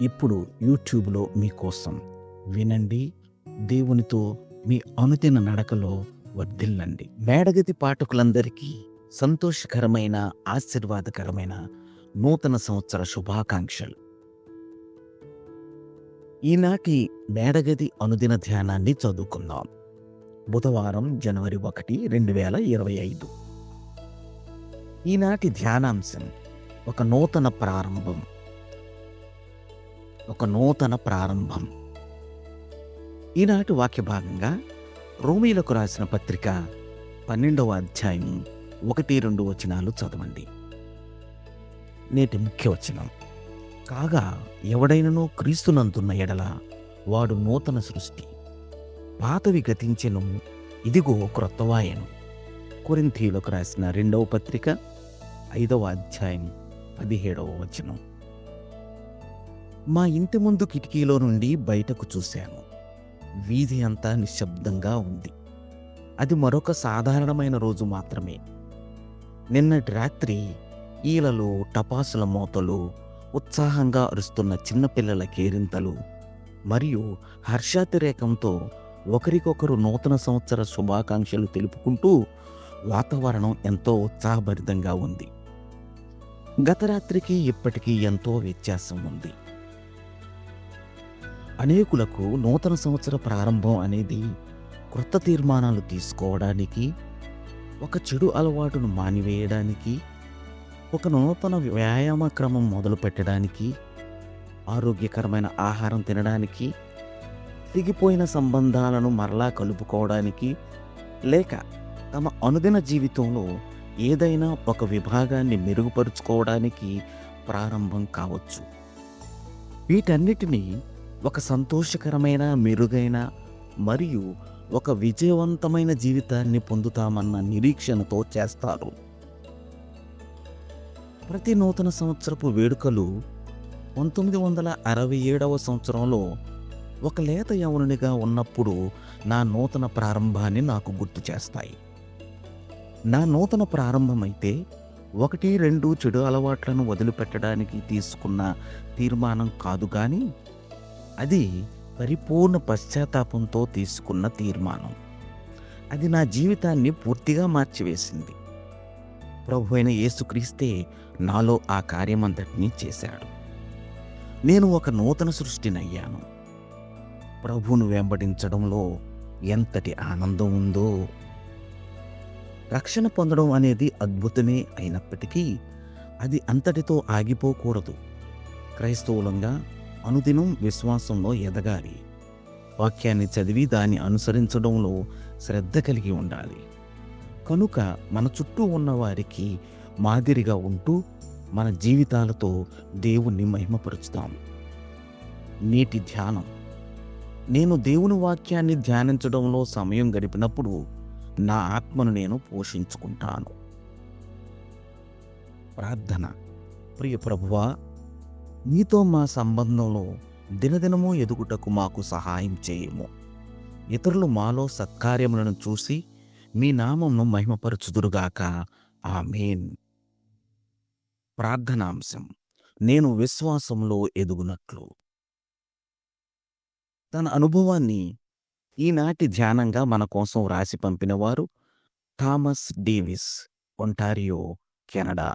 ఇప్పుడు యూట్యూబ్లో మీకోసం వినండి దేవునితో మీ అనుదిన నడకలో వర్ధిల్లండి. మేడగది పాఠకులందరికీ సంతోషకరమైన ఆశీర్వాదకరమైన నూతన సంవత్సర శుభాకాంక్షలు. ఈనాటి మేడగది అనుదిన ధ్యానాన్ని చదువుకుందాం. బుధవారం జనవరి ఒకటి రెండు వేల ఇరవై ఐదు. ఈనాటి ధ్యానాంశం ఒక నూతన ప్రారంభం. ఒక నూతన ప్రారంభం. ఈనాటి వాక్య భాగంగా రోమీలకు రాసిన పత్రిక పన్నెండవ అధ్యాయం ఒకటి రెండు వచనాలు చదవండి. నేటి ముఖ్య వచనం. కాగా ఎవడైనను క్రీస్తునందున్న ఎడల వాడు నూతన సృష్టి. పాతవి గతించెను ఇదిగో క్రొత్తవాయను కొరింథీయులకు రాసిన రెండవ పత్రిక ఐదవ అధ్యాయం పదిహేడవ వచనం. మా ఇంటి ముందు కిటికీలో నుండి బయటకు చూశాను వీధి అంతా నిశ్శబ్దంగా ఉంది. అది మరొక సాధారణమైన రోజు మాత్రమే. నిన్నటి రాత్రి ఈలలు టపాసుల మోతలు ఉత్సాహంగా అరుస్తున్న చిన్నపిల్లల కేరింతలు మరియు హర్షాతిరేకంతో ఒకరికొకరు నూతన సంవత్సర శుభాకాంక్షలు తెలుపుకుంటూ వాతావరణం ఎంతో ఉత్సాహభరితంగా ఉంది. గత రాత్రికి ఇప్పటికీ ఎంతో వ్యత్యాసం ఉంది. అనేకులకు నూతన సంవత్సర ప్రారంభం అనేది క్రొత్త తీర్మానాలు తీసుకోవడానికి ఒక చెడు అలవాటును మానివేయడానికి ఒక నూతన వ్యాయామ క్రమం మొదలు పెట్టడానికి ఆరోగ్యకరమైన ఆహారం తినడానికి తిరిగిపోయిన సంబంధాలను మరలా కలుపుకోవడానికి లేక తమ అనుదిన జీవితంలో ఏదైనా ఒక విభాగాన్ని మెరుగుపరుచుకోవడానికి ప్రారంభం కావచ్చు. వీటన్నిటినీ ఒక సంతోషకరమైన మెరుగైన మరియు ఒక విజయవంతమైన జీవితాన్ని పొందుతామన్న నిరీక్షణతో చేస్తారు. ప్రతి నూతన సంవత్సరపు వేడుకలు పంతొమ్మిది వందల అరవై ఏడవ సంవత్సరంలో ఒక లేత యవనునిగా ఉన్నప్పుడు నా నూతన ప్రారంభాన్ని నాకు గుర్తు చేస్తాయి. నా నూతన ప్రారంభమైతే ఒకటి రెండు చెడు అలవాట్లను వదిలిపెట్టడానికి తీసుకున్న తీర్మానం కాదు కానీ అది పరిపూర్ణ పశ్చాత్తాపంతో తీసుకున్న తీర్మానం. అది నా జీవితాన్ని పూర్తిగా మార్చివేసింది. ప్రభు అయిన యేసుక్రీస్తే నాలో ఆ కార్యమంతటినీ చేశాడు. నేను ఒక నూతన సృష్టినయ్యాను. ప్రభువును వెంబడించడంలో ఎంతటి ఆనందం ఉందో రక్షణ పొందడం అనేది అద్భుతమే అయినప్పటికీ అది అంతటితో ఆగిపోకూడదు. క్రైస్తవులంగా అనుదినం విశ్వాసంలో ఎదగాలి. వాక్యాన్ని చదివి దాన్ని అనుసరించడంలో శ్రద్ధ కలిగి ఉండాలి. కనుక మన చుట్టూ ఉన్నవారికి మాదిరిగా ఉంటూ మన జీవితాలతో దేవుణ్ణి మహిమపరుచుతాం. నేటి ధ్యానం. నేను దేవుని వాక్యాన్ని ధ్యానించడంలో సమయం గడిపినప్పుడు నా ఆత్మను నేను పోషించుకుంటాను. ప్రార్థన. ప్రియ ప్రభువా నీతో మా సంబంధంలో దినదినము ఎదుగుటకు మాకు సహాయం చేయము. ఇతరులు మాలో సత్కార్యములను చూసి మీ నామంను మహిమపరచుదురుగాక. ఆమెన్. ప్రార్థనాంశం. నేను విశ్వాసంలో ఎదుగునట్లు. తన అనుభవాన్ని ఈనాటి ధ్యానంగా మన కోసం రాసి పంపినవారు థామస్ డేవిస్ ఒంటారియో కెనడా.